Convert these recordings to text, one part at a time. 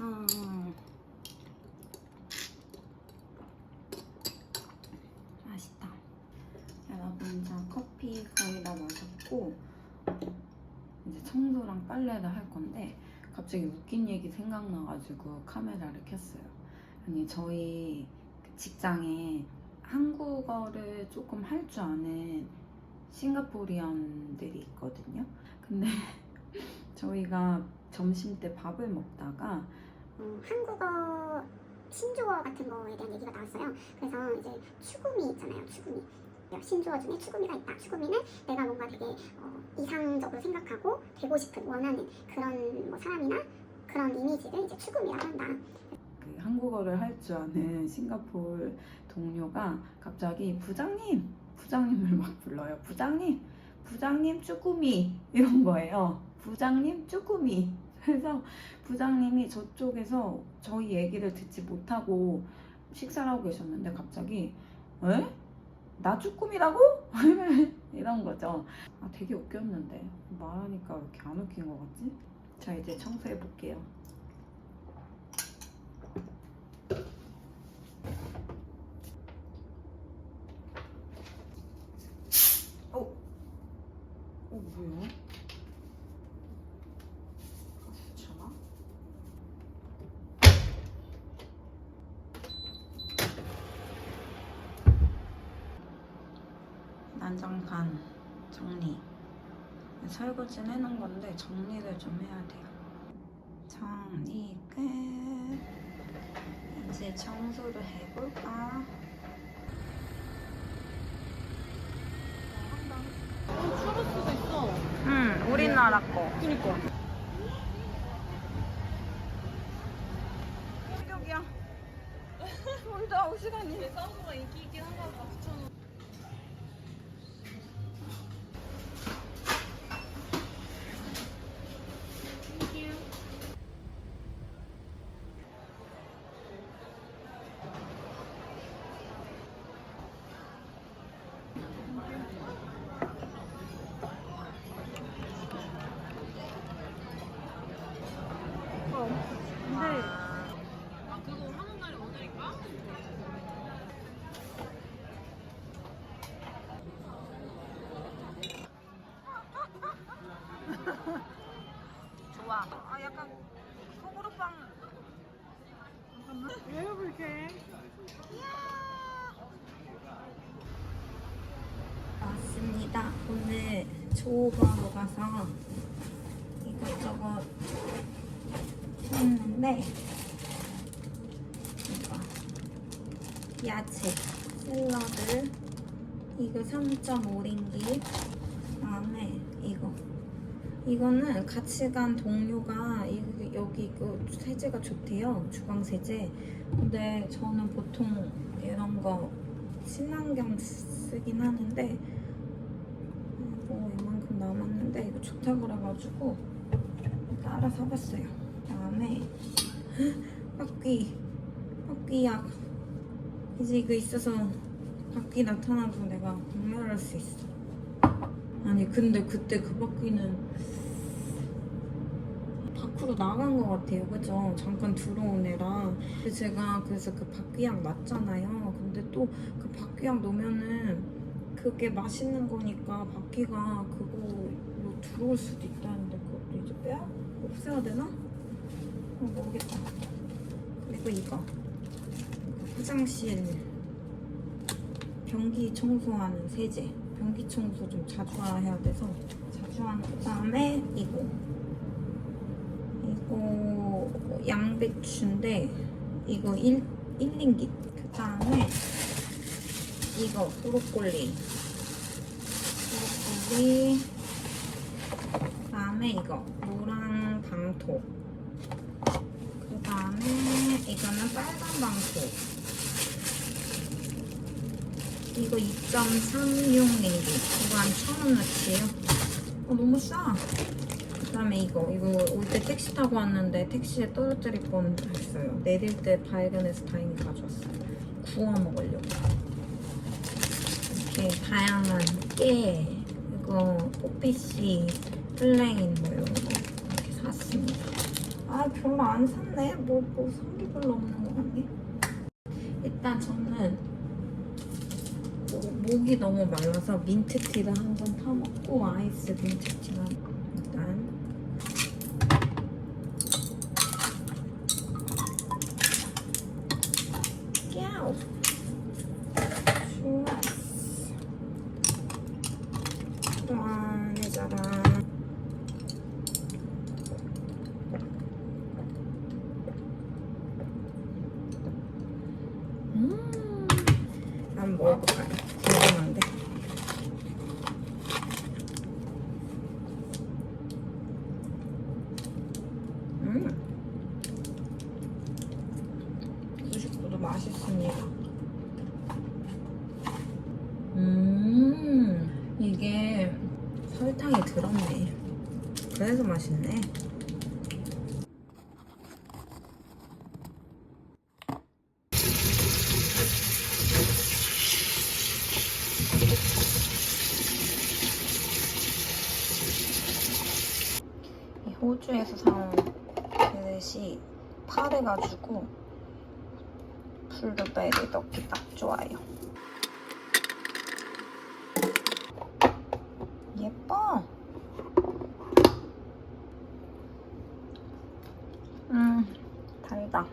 완성. 맛있다. 여러분, 저 커피 거의 다 마셨고, 이제 청소랑 빨래를 할 건데, 갑자기 웃긴 얘기 생각나가지고 카메라를 켰어요. 아니, 저희 그 직장에 한국어를 조금 할 줄 아는 싱가포리언들이 있거든요. 근데 저희가 점심 때 밥을 먹다가 어, 한국어 신조어 같은 거에 대한 얘기가 나왔어요. 그래서 이제 추구미 있잖아요. 추구미. 신조어 중에 추구미가 있다. 추구미는 내가 뭔가 되게 어, 이상적으로 생각하고 되고 싶은 원하는 그런 뭐 사람이나 그런 이미지를 이제 추구미라고 한다. 그 한국어를 할 줄 아는 싱가포르 동료가 갑자기 부장님, 부장님을 막 불러요. 부장님, 부장님 쭈꾸미 이런 거예요. 부장님 쭈꾸미. 그래서 부장님이 저쪽에서 저희 얘기를 듣지 못하고 식사를 하고 계셨는데 갑자기 에? 나 쭈꾸미라고? 이런 거죠. 아 되게 웃겼는데 말하니까 왜 이렇게 안 웃긴 것 같지? 자 이제 청소해 볼게요. 어? 어 뭐야? 괜찮아? 난장판 정리 설거지는 해놓은 건데 정리를 좀 해야 돼요 정리 끝 이제 청소를 해볼까? 추울 수도 있어. 응 우리나라 거 그니까. 여기야 혼자 올 시간이 내 사우스가 인기 있긴 한가 봐. 붙여놓은. 근데 아 그거 하는 날이 오늘인가? 좋아 아 약간 소그룹빵 왜 그렇게? 왔습니다. 오늘 조업하러 가서 이것저것 했는데 이거 야채, 샐러드 이거 3.5링기 그다음에 이거. 이거는 같이 간 동료가 이- 여기 이거 세제가 좋대요 주방 세제. 근데 저는 보통 이런 거 친환경 쓰긴 하는데 남았는데 이거 좋다 그래가지고 따라 사봤어요. 그다음에 바퀴 바퀴약 이제 이거 있어서 바퀴 나타나도 내가 구매할 수 있어. 아니 근데 그때 그 바퀴는 밖으로 나간 것 같아요. 그죠? 잠깐 들어온 애라. 근데 제가 그래서 그 바퀴약 놨잖아요. 근데 또 그 바퀴약 놓으면은 그게 맛있는 거니까 바퀴가 그거로 들어올 수도 있다는데 그것도 이제 빼야 없애야 되나? 어, 모르겠다. 그리고 이거 화장실 변기 청소하는 세제. 변기 청소 좀 자주 해야 돼서 자주 하는 그다음에 이거 이거 양배추인데 이거 1, 1링기 그 다음에 이거 브로콜리. 브로콜리. 그 다음에 이거 노랑 방토. 그 다음에 이거는 빨간 방토. 이거 2.36링기 이거 한 1,000원어치예요. 어 너무 싸. 그 다음에 이거 이거 올 때 택시 타고 왔는데 택시에 떨어뜨릴 뻔했어요. 내릴 때 발견해서 다행히 가져왔어요. 구워 먹으려고. 이렇게 다양한 깨 이거 뽀삐씨 플레인 뭐 이런 거 이렇게 샀습니다. 아 별로 안 샀네. 뭐, 뭐 산 게 별로 없는 것 같네. 일단 저는 뭐, 목이 너무 말라서 민트티를 한 번 타먹고 아이스 민트티를 일단 야우 좋았어 짠해져라 음, 한번 먹어볼까요? 궁금한데. 음. 99도 맛있습니다. 음, 이게 설탕이 들었네. 그래서 맛있네. 이 호주에서 사온 그릇이 파래가지고 블루베리 넣기 딱 좋아요. 예뻐. 음, 달다.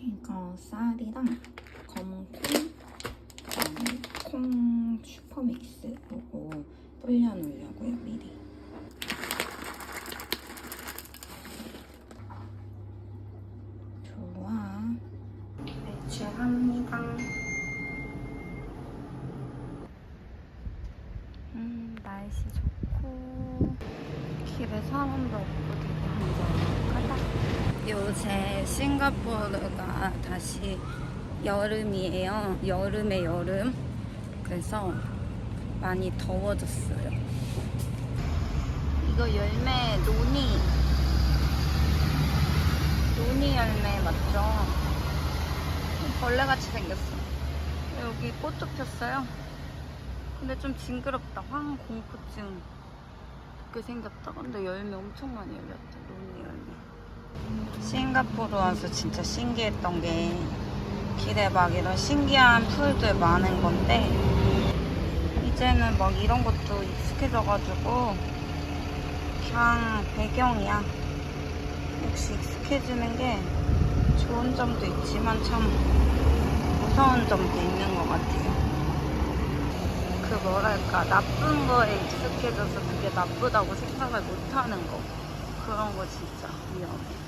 이거 쌀이랑 검은 콩, 그다음에 콩 슈퍼믹스 요거 불려놓으려고요 미리. 좋아. 배출합니다. 음, 날씨 좋고 길에 사람도 없고 되게 한적하다. 요새 싱가포르가 다시 여름이에요. 여름의 여름. 그래서 많이 더워졌어요. 이거 열매 노니 노니 열매 맞죠? 벌레같이 생겼어. 여기 꽃도 폈어요. 근데 좀 징그럽다. 황공포증. 그렇게 생겼다. 근데 열매 엄청 많이 열렸다. 노니 열매. 싱가포르 와서 진짜 신기했던 게 길에 막 이런 신기한 풀들 많은 건데 이제는 막 이런 것도 익숙해져가지고 그냥 배경이야. 역시 익숙해지는 게 좋은 점도 있지만 참 무서운 점도 있는 것 같아요. 그 뭐랄까 나쁜 거에 익숙해져서 그게 나쁘다고 생각을 못하는 거 그런 거 진짜 위험해.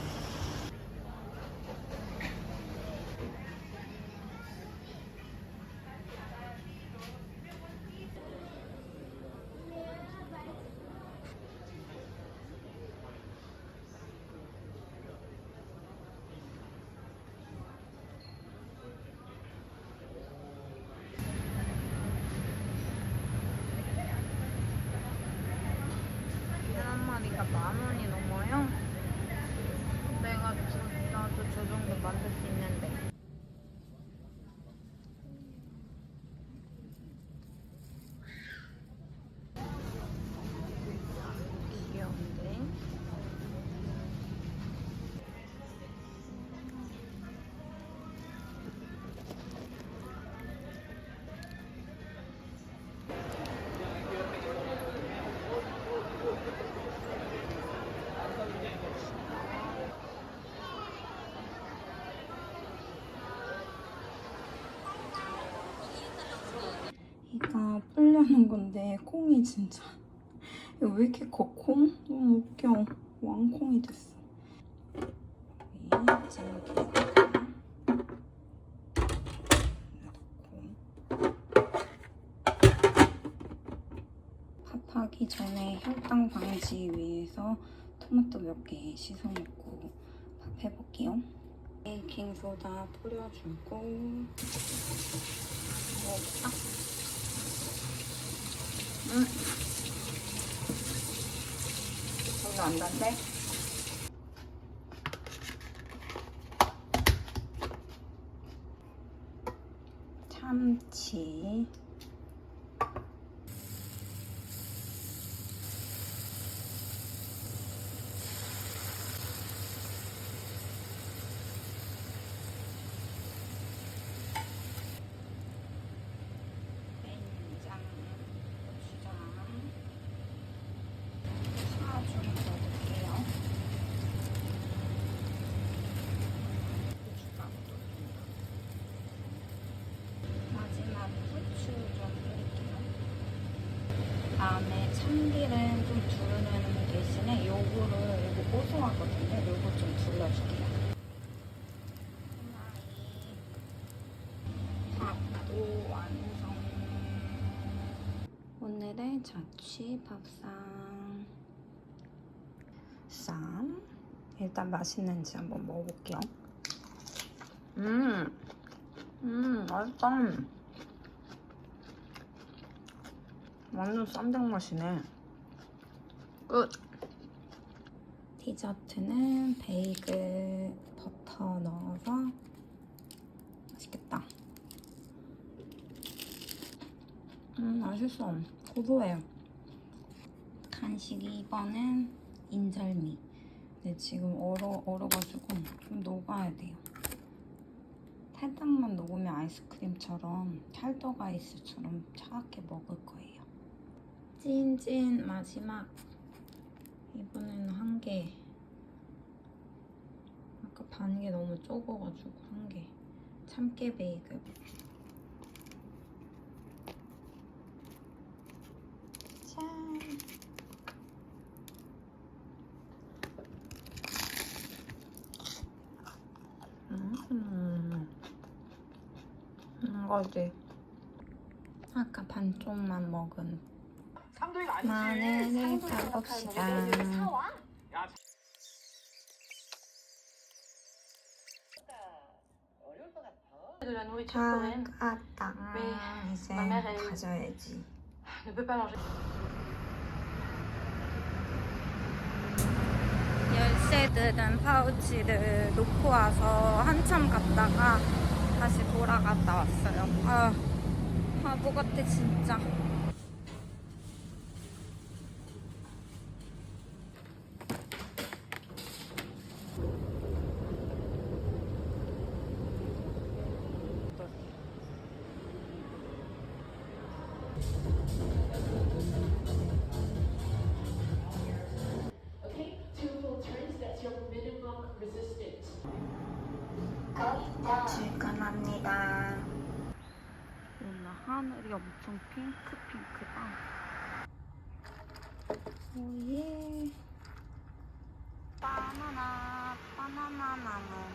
계란 마리가 만 원이 넘어요? 내가 저, 나도 저 정도 만들 수 있는데. 귀여운데? 불려는 건데 콩이 진짜. 왜 이렇게 커? 콩? 너무 웃겨. 왕콩이 됐어. 팥하기 전에 혈당 방지 위해서 토마토 몇 개 씻어 놓고 밥 해볼게요. 베이킹 소다 뿌려주고. 먹을까? 응. 별로 안 단데? 참치 다음에 참기름 좀 두르는 대신에 요거를 요거 고소하거든요. 요거 좀 둘러줄게요. 밥도 완성. 오늘의 자취 밥상 쌈 일단 맛있는지 한번 먹어볼게요. 음, 음 맛있다. 완전 쌈장 맛이네. 끝. 디저트는 베이글 버터 넣어서 맛있겠다. 음, 맛있어. 고소해요. 간식 2번은 인절미. 근데 지금 얼어, 얼어가지고 좀 녹아야 돼요. 살짝만 녹으면 아이스크림처럼 찰떡 아이스처럼 차갑게 먹을 거예요. 찐찐 마지막. 이번에는 한 개. 아까 반 개 너무 적어가지고 한 개. 참깨 베이글. 짠. 음. 이거지. 아까 반쪽만 먹은 마늘을 짜봅시다. de la nourriture coréenne 아따 왜? 이제 가져야지. pas manger. 열쇠 들은 파우치를 놓고 와서 한참 갔다가 다시 돌아갔다 왔어요. 아, 바보 같아 진짜. 엄청 핑크 핑크다. 오예. 바나나 바나나 나무.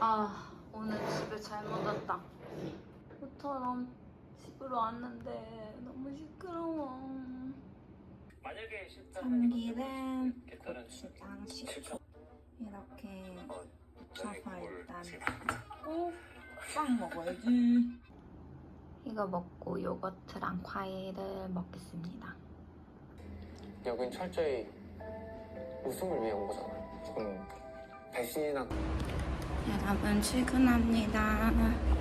아 모처럼 집으로 왔는데 너무 시끄러워 만약에 참기름 고추장 식초 이렇게 묻혀서 일단 지금 꼭빵 먹어야지 이거 먹고 요거트랑 과일을 먹겠습니다 여긴 철저히 웃음을 위해 온 거잖아. 지금 배신이나 여러분 출근합니다.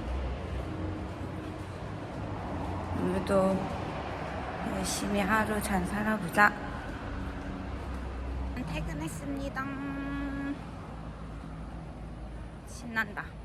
오늘도 열심히 하루 잘 살아보자. 퇴근했습니다. 신난다.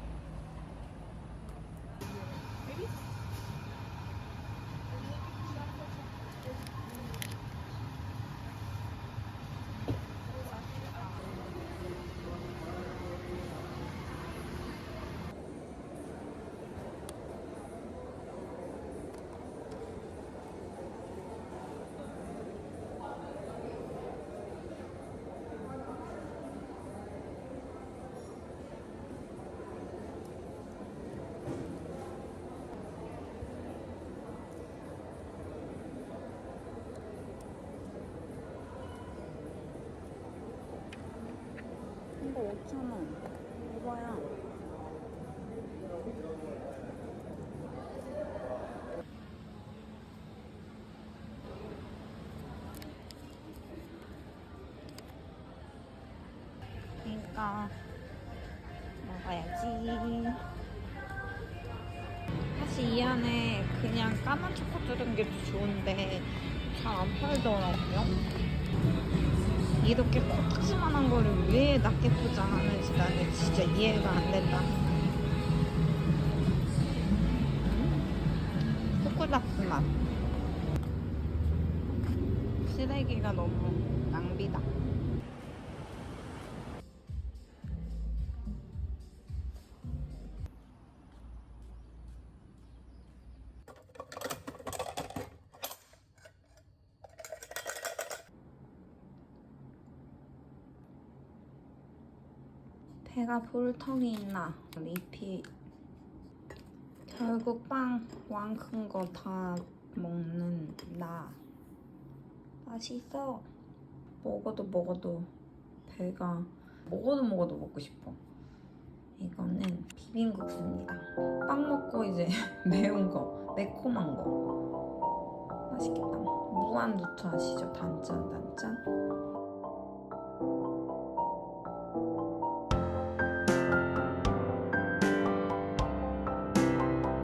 이거 5,000원. 이거야. 그러니까 먹어야지. 사실 이 안에 그냥 까만 초코 들은 게 좋은데 잘 안 팔더라고요. 이렇게 코딱지만한 거를 왜 낮게 포장하는지 나는 진짜 이해가 안 된다. 코코닥스 맛. 쓰레기가 너무 낭비다. 부를 턱이 있나? 리필. 결국 빵 왕 큰 거 다 먹는 나. 맛있어. 먹어도 먹어도 배가 먹어도 먹어도 먹고 싶어. 이거는 비빔국수입니다. 빵 먹고 이제 매운 거, 매콤한 거. 맛있겠다. 무한 루트 아시죠? 단짠 단짠.